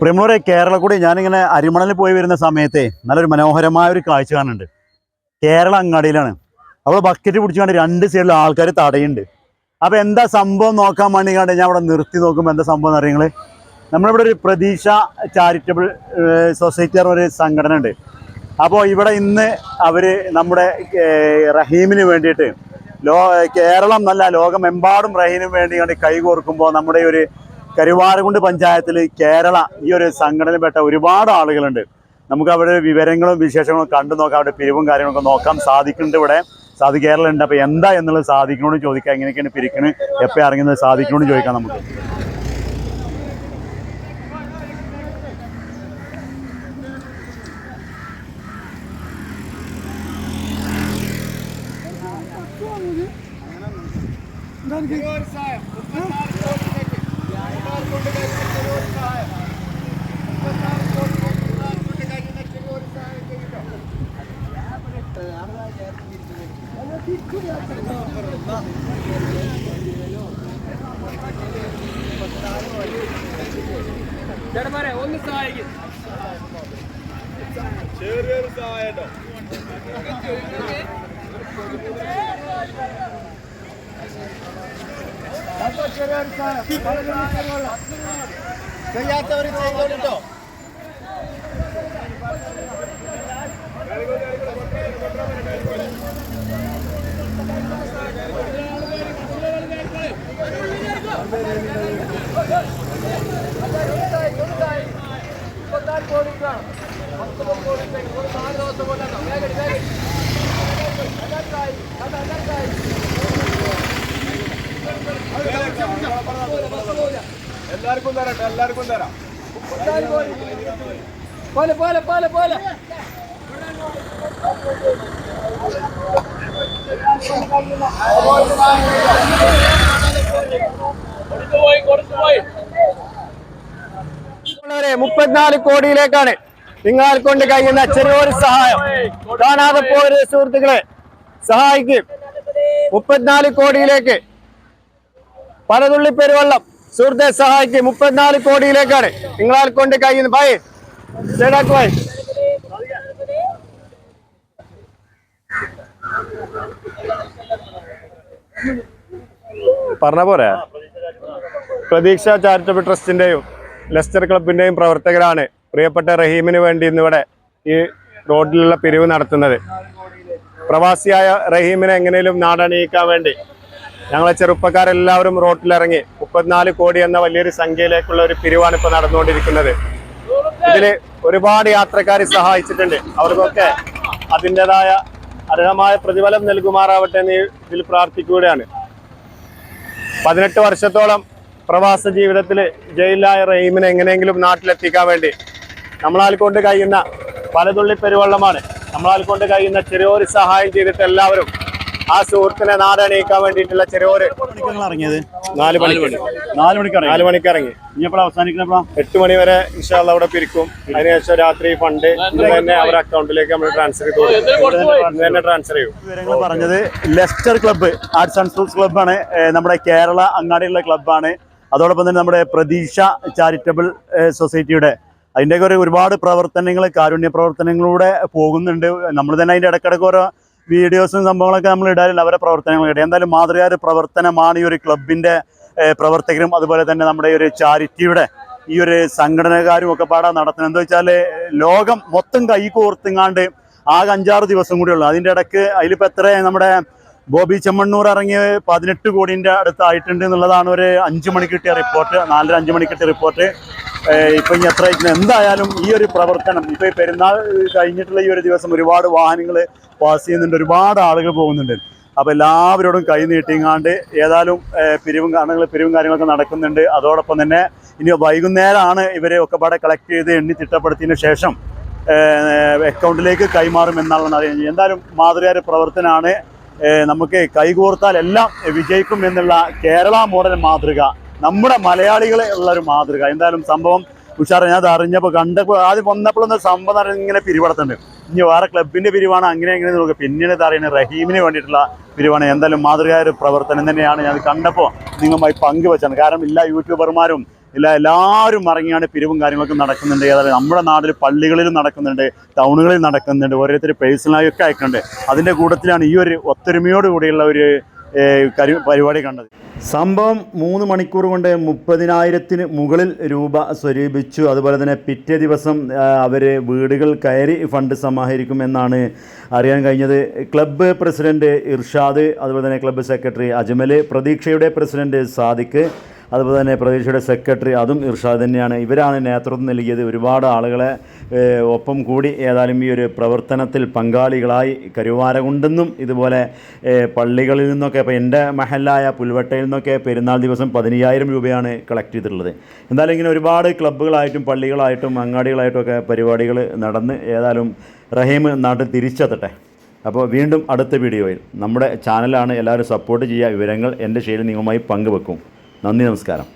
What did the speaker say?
പ്രിയമുള്ളവരെ കേരളക്കൂടി ഞാനിങ്ങനെ അരിമണലിൽ പോയി വരുന്ന സമയത്തെ നല്ലൊരു മനോഹരമായ ഒരു കാഴ്ച കാണുന്നുണ്ട്. കേരള അങ്ങാടിയിലാണ്. അവിടെ ബക്കറ്റ് പിടിച്ചുകൊണ്ട് രണ്ട് സൈഡിൽ ആൾക്കാർ തടയുണ്ട് അപ്പോൾ എന്താ സംഭവം നോക്കാൻ വേണ്ടി കണ്ട് ഞാൻ അവിടെ നിർത്തി നോക്കുമ്പോൾ എന്താ സംഭവം എന്ന് അറിയങ്ങൾ നമ്മളിവിടെ ഒരു പ്രതീക്ഷ ചാരിറ്റബിൾ സൊസൈറ്റി ഒരു സംഘടന ഉണ്ട്. അപ്പോൾ ഇവിടെ ഇന്ന് അവർ നമ്മുടെ റഹീമിന് വേണ്ടിയിട്ട് ലോ കേരളം നല്ല ലോകമെമ്പാടും റഹീമിന് വേണ്ടി കൈകോർക്കുമ്പോൾ നമ്മുടെ ഒരു കരുവാരകുണ്ട് പഞ്ചായത്തിൽ കേരള ഈ ഒരു സംഘടനയിൽപ്പെട്ട ഒരുപാട് ആളുകളുണ്ട്. നമുക്ക് അവിടെ വിവരങ്ങളും വിശേഷങ്ങളും കണ്ടു നോക്കാം. അവിടെ പിരിവും കാര്യങ്ങളൊക്കെ നോക്കാം. സാധിക്കുന്നുണ്ട് ഇവിടെ. സാധി കേരളം ഉണ്ട് അപ്പോൾ എന്താ എന്നുള്ളത് സാധിക്കണമെന്ന് ചോദിക്കാം. എങ്ങനെയൊക്കെയാണ് പിരിക്കണ്? എപ്പോൾ ഇറങ്ങുന്നത് സാധിക്കണമെന്ന് ചോദിക്കാം നമുക്ക്. ചേട്ടന്മാരെ ഒന്ന് സഹായിക്കും. ചെയ്യാത്തവർ ചെയ്തോളിട്ടോ എല്ലാവർക്കും തരാം എല്ലാവർക്കും തരാം പോലെ പോലെ പോലെ പോലെ ഉള്ളവരെ മുപ്പത്തിനാല് കോടിയിലേക്കാണ് നിങ്ങൾ കൊണ്ട് കഴിയുന്ന ചെറിയൊരു സഹായം. കാണാതെ പോകരുത് സുഹൃത്തുക്കളെ. സഹായിക്കും. മുപ്പത്തിനാല് കോടിയിലേക്ക്. പലതുള്ളി പെരുവള്ളം. സുഹൃത്തെ സഹായിക്കും. മുപ്പത്തിനാല് കോടിയിലേക്കാണ് നിങ്ങളാൽ കൊണ്ട് കഴിയുന്ന ഭയ സൈഡാക്ക് ഭയ പറഞ്ഞ പോരെ? പ്രതീക്ഷ ചാരിറ്റബിൾ ട്രസ്റ്റിന്റെയും ലെസ്റ്റർ ക്ലബിന്റെയും പ്രവർത്തകരാണ് പ്രിയപ്പെട്ട റഹീമിന് വേണ്ടി ഇന്നിവിടെ ഈ റോഡിലുള്ള പിരിവ് നടത്തുന്നത്. പ്രവാസിയായ റഹീമിനെ എങ്ങനെയും നാടണിയിക്കാൻ വേണ്ടി ഞങ്ങളെ ചെറുപ്പക്കാരെല്ലാവരും റോട്ടിലിറങ്ങി മുപ്പത്തിനാല് കോടി എന്ന വലിയൊരു സംഖ്യയിലേക്കുള്ള ഒരു പിരിവാണ് ഇപ്പോൾ നടന്നുകൊണ്ടിരിക്കുന്നത്. ഇതിൽ ഒരുപാട് യാത്രക്കാർ സഹായിച്ചിട്ടുണ്ട്. അവർക്കൊക്കെ അതിന്റെതായ അർഹമായ പ്രതിഫലം നൽകുമാറാവട്ടെ എന്ന് ഇതിൽ പ്രാർത്ഥിക്കുകയാണ്. പതിനെട്ട് വർഷത്തോളം പ്രവാസ ജീവിതത്തിൽ ജയിലിലായ റഹീമിനെ എങ്ങനെയെങ്കിലും നാട്ടിലെത്തിക്കാൻ വേണ്ടി നമ്മളാൽ കൊണ്ട് കഴിയുന്ന പലതുള്ളി പെരുവള്ളമാണ്. നമ്മളാൽ കൊണ്ട് കഴിയുന്ന ചെറിയൊരു സഹായം ചെയ്തിട്ട് എല്ലാവരും ആ സുഹൃത്തിനെ നാടണിയിക്കാൻ വേണ്ടിയിട്ടുള്ള ചെറിയൊരു ഇറങ്ങിയത് നാല് മണിക്ക്. നാല് മണിക്ക്. ഇറങ്ങി നാല് മണിക്ക് ഇറങ്ങി അവസാനിക്കുന്നപ്പോഴാണ് എട്ട് മണി വരെ ഇൻഷാള്ള അവിടെ പിരിക്കും. അതിനുശേഷം രാത്രി ഫണ്ട് തന്നെ അവരുടെ അക്കൗണ്ടിലേക്ക് നമ്മൾ ട്രാൻസ്ഫർ ചെയ്തു തന്നെ ട്രാൻസ്ഫർ ചെയ്യും. വിവരങ്ങൾ പറഞ്ഞത് Leicester club arts and sports ക്ലബ്ബാണ് നമ്മുടെ കേരള അങ്ങാടിയുള്ള ക്ലബ്ബാണ്. അതോടൊപ്പം തന്നെ നമ്മുടെ പ്രതീക്ഷ ചാരിറ്റബിൾ സൊസൈറ്റിയുടെ അതിന്റെയൊക്കെ ഒരു ഒരുപാട് പ്രവർത്തനങ്ങൾ കാരുണ്യ പ്രവർത്തനങ്ങളിലൂടെ പോകുന്നുണ്ട്. നമ്മൾ തന്നെ അതിന്റെ ഇടയ്ക്കിടയ്ക്ക് ഓരോ വീഡിയോസും സംഭവങ്ങളൊക്കെ നമ്മൾ ഇടാറില്ല അവരെ പ്രവർത്തനങ്ങൾ ഇടുക എന്തായാലും മാതൃകാ ഒരു പ്രവർത്തനമാണ് ഈ ഒരു ക്ലബിന്റെ പ്രവർത്തകരും അതുപോലെ തന്നെ നമ്മുടെ ഒരു ചാരിറ്റിയുടെ ഈ ഒരു സംഘടനകാരും ഒക്കെ പാടാൻ നടത്തുന്നത്. എന്താ വെച്ചാൽ ലോകം മൊത്തം കൈ കോർത്തുങ്ങാണ്ട് ആകെ അഞ്ചാറ് ദിവസം കൂടിയുള്ളൂ അതിന്റെ ഇടയ്ക്ക് അതിലിപ്പോൾ എത്ര നമ്മുടെ ബോബി ചെമ്മണ്ണൂർ ഇറങ്ങി പതിനെട്ട് കോടിന്റെ അടുത്തായിട്ടുണ്ട് എന്നുള്ളതാണ് ഒരു അഞ്ച് മണി കിട്ടിയ റിപ്പോർട്ട് നാലര അഞ്ച് മണി കിട്ടിയ റിപ്പോർട്ട്. ഇപ്പം ഇനി എത്ര എന്തായാലും ഈ ഒരു പ്രവർത്തനം ഇപ്പോൾ പെരുന്നാൾ കഴിഞ്ഞിട്ടുള്ള ഈ ഒരു ദിവസം ഒരുപാട് വാഹനങ്ങൾ പാസ് ചെയ്യുന്നുണ്ട് ഒരുപാട് ആളുകൾ പോകുന്നുണ്ട്. അപ്പോൾ എല്ലാവരോടും കൈ നീട്ടിങ്ങാണ്ട് ഏതായാലും പിരിവും കാരണങ്ങൾ പിരിവും കാര്യങ്ങളൊക്കെ നടക്കുന്നുണ്ട്. അതോടൊപ്പം തന്നെ ഇനി വൈകുന്നേരമാണ് ഇവരെ ഒക്കെ പാടെ കളക്ട് ചെയ്ത് എണ്ണി തിട്ടപ്പെടുത്തിയതിന് ശേഷം അക്കൗണ്ടിലേക്ക് കൈമാറും എന്നാണ് അറിയുന്നത് എന്തായാലും മാതൃകാര പ്രവർത്തനമാണ് നമുക്ക് കൈകോർത്താൽ എല്ലാം വിജയിക്കും എന്നുള്ള കേരള മോഡൽ മാതൃക നമ്മുടെ മലയാളികളെ ഉള്ള ഒരു മാതൃക. എന്തായാലും സംഭവം ഉഷാറ ഞാൻ അത് അറിഞ്ഞപ്പോൾ കണ്ടപ്പോൾ ആദ്യം വന്നപ്പോഴൊന്ന് സംഭവം ഇങ്ങനെ പിരിവടത്തുണ്ട് ഇനി വേറെ ക്ലബിന്റെ പിരിവാണ് അങ്ങനെ ഇങ്ങനെ നോക്കുക പിന്നീട് അറിയുന്നത് റഹീമിന് വേണ്ടിയിട്ടുള്ള പിരിവാണ്. എന്തായാലും മാതൃകയായ ഒരു പ്രവർത്തനം തന്നെയാണ് ഞാൻ കണ്ടപ്പോൾ നിങ്ങളുമായി പങ്കുവച്ചാണ് കാരണം എല്ലാ യൂട്യൂബർമാരും ഇല്ല എല്ലാവരും ഇറങ്ങിയാണ് പിരിവും കാര്യങ്ങളൊക്കെ നടക്കുന്നുണ്ട്. ഏതായാലും നമ്മുടെ നാട്ടിൽ പള്ളികളിലും നടക്കുന്നുണ്ട് ടൗണുകളിൽ നടക്കുന്നുണ്ട് ഓരോരുത്തർ പേഴ്സണലായി ഒക്കെ അയക്കുന്നുണ്ട്. അതിന്റെ കൂട്ടത്തിലാണ് ഈ ഒരു ഒത്തൊരുമയോടുകൂടിയുള്ള ഒരു പരിപാടി കണ്ടത്. സംഭവം മൂന്ന് മണിക്കൂർ കൊണ്ട് മുപ്പതിനായിരത്തിന് മുകളിൽ രൂപ സ്വരൂപിച്ചു. അതുപോലെ തന്നെ പിറ്റേ ദിവസം അവർ വീടുകൾ കയറി ഫണ്ട് സമാഹരിക്കുമെന്നാണ് അറിയാൻ കഴിഞ്ഞത്. ക്ലബ്ബ് പ്രസിഡന്റ് ഇർഷാദ് അതുപോലെ തന്നെ ക്ലബ്ബ് സെക്രട്ടറി അജ്മൽ പ്രതീക്ഷയുടെ പ്രസിഡന്റ് സാദിഖ് അതുപോലെ തന്നെ പ്രതീക്ഷയുടെ സെക്രട്ടറി അതും ഇർഷാദ് തന്നെയാണ്. ഇവരാണ് നേതൃത്വം നൽകിയത്. ഒരുപാട് ആളുകളെ ഒപ്പം കൂടി ഏതായാലും ഈ ഒരു പ്രവർത്തനത്തിൽ പങ്കാളികളായി കരുവാരകുണ്ടെന്നും ഇതുപോലെ പള്ളികളിൽ നിന്നൊക്കെ ഇപ്പോൾ എന്റെ മഹലായ പുൽവട്ടയിൽ നിന്നൊക്കെ പെരുന്നാൾ ദിവസം പതിനയ്യായിരം രൂപയാണ് കളക്ട് ചെയ്തിട്ടുള്ളത്. എന്തായാലും ഇങ്ങനെ ഒരുപാട് ക്ലബ്ബുകളായിട്ടും പള്ളികളായിട്ടും അങ്ങാടികളായിട്ടും ഒക്കെ പരിപാടികൾ നടന്ന് ഏതായാലും റഹീം നാട്ടിൽ തിരിച്ചെത്തട്ടെ. അപ്പോൾ വീണ്ടും അടുത്ത വീഡിയോയിൽ നമ്മുടെ ചാനലാണ് എല്ലാവരും സപ്പോർട്ട് ചെയ്യുക. വിവരങ്ങൾ എന്റെ ശൈലി നിങ്ങളുമായി പങ്കുവെക്കും. Nós mesmos, cara.